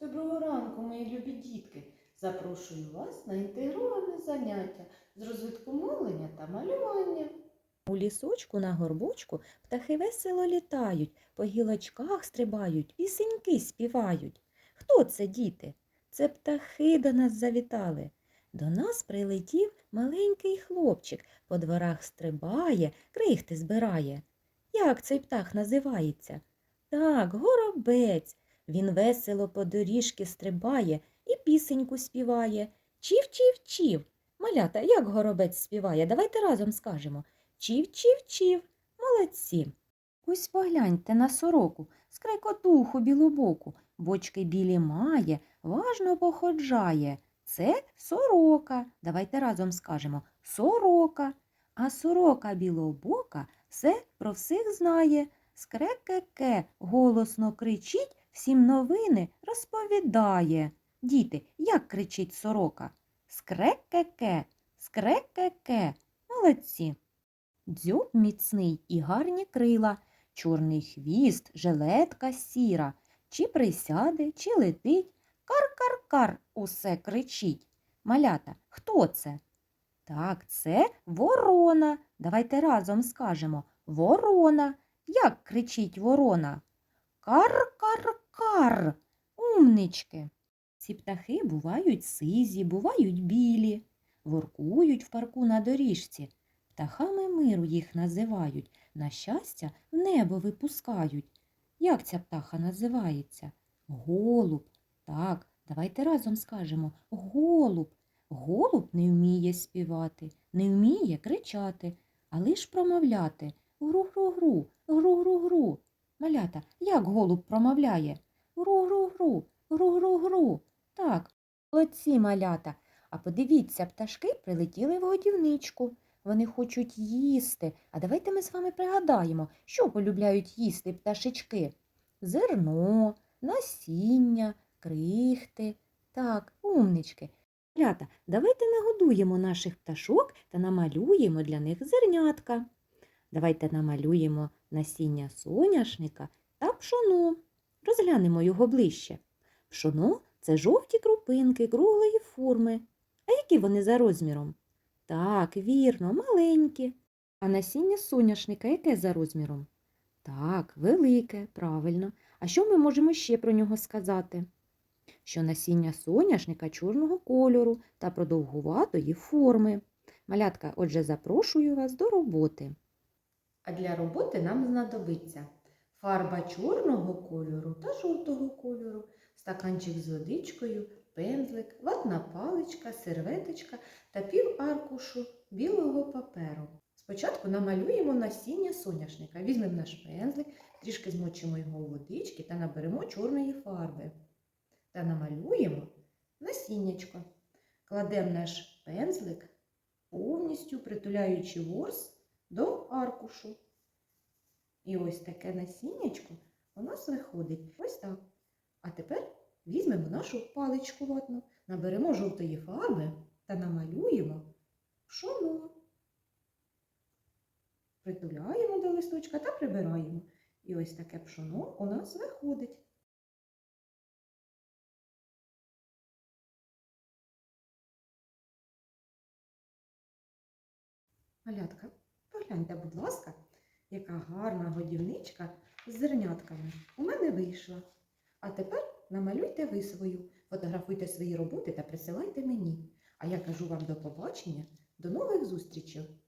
Доброго ранку, мої любі дітки! Запрошую вас на інтегроване заняття з розвитку мовлення та малювання. У лісочку на горбочку птахи весело літають, по гілочках стрибають, пісеньки співають. Хто це, діти? Це птахи до нас завітали. До нас прилетів маленький хлопчик, по дворах стрибає, крихти збирає. Як цей птах називається? Так, горобець. Він весело по доріжки стрибає і пісеньку співає. Чів-чів-чів. Малята, як горобець співає? Давайте разом скажемо. Чів-чів-чів. Молодці. Ось погляньте на сороку, скрекотуху білобоку, бочки білі має, важно походжає. Це сорока. Давайте разом скажемо сорока. А сорока білобока все про всіх знає. Скрекеке голосно кричить, всім новини розповідає. Діти, як кричить сорока? Скрекеке, скрекеке. Молодці. Дзьоб міцний і гарні крила, чорний хвіст, жилетка сіра. Чи присяде, чи летить, кар-кар-кар усе кричить. Малята, хто це? Так, це ворона. Давайте разом скажемо ворона. Як кричить ворона? Кар-кар-кар. Умнички. Ці птахи бувають сизі, бувають білі, воркують в парку на доріжці. Птахами миру їх називають, на щастя в небо випускають. Як ця птаха називається? Голуб. Так, давайте разом скажемо голуб. Голуб не вміє співати, не вміє кричати, а лиш промовляти гру-гру-гру, гру-гру-гру. Малята, як голуб промовляє? Гру-гру-гру, гру-гру-гру. Так, молодці малята. А подивіться, пташки прилетіли в годівничку. Вони хочуть їсти. А давайте ми з вами пригадаємо, що полюбляють їсти пташечки. Зерно, насіння, крихти. Так, умнички. Малята, давайте нагодуємо наших пташок та намалюємо для них зернятка. Давайте намалюємо насіння соняшника та пшоно. Розглянемо його ближче. Пшоно це жовті крупинки круглої форми. А які вони за розміром? Так, вірно, маленькі. А насіння соняшника яке за розміром? Так, велике, правильно. А що ми можемо ще про нього сказати? Що насіння соняшника чорного кольору та продовгуватої форми. Малятка, отже, запрошую вас до роботи. А для роботи нам знадобиться фарба чорного кольору та жовтого кольору, стаканчик з водичкою, пензлик, ватна паличка, серветочка та пів аркушу білого паперу. Спочатку намалюємо насіння соняшника. Візьмемо наш пензлик, трішки змочимо його у водички та наберемо чорної фарби. Та намалюємо насіннячко. Кладемо наш пензлик, повністю притуляючи ворс до аркушу. І ось таке насіннячко у нас виходить ось так. А тепер візьмемо нашу паличку ватну, наберемо жовтої фарби та намалюємо пшоно. Притуляємо до листочка та прибираємо. І ось таке пшоно у нас виходить. Малятка, погляньте, будь ласка, яка гарна годівничка з зернятками у мене вийшла. А тепер намалюйте ви свою, фотографуйте свої роботи та присилайте мені. А я кажу вам до побачення, до нових зустрічей!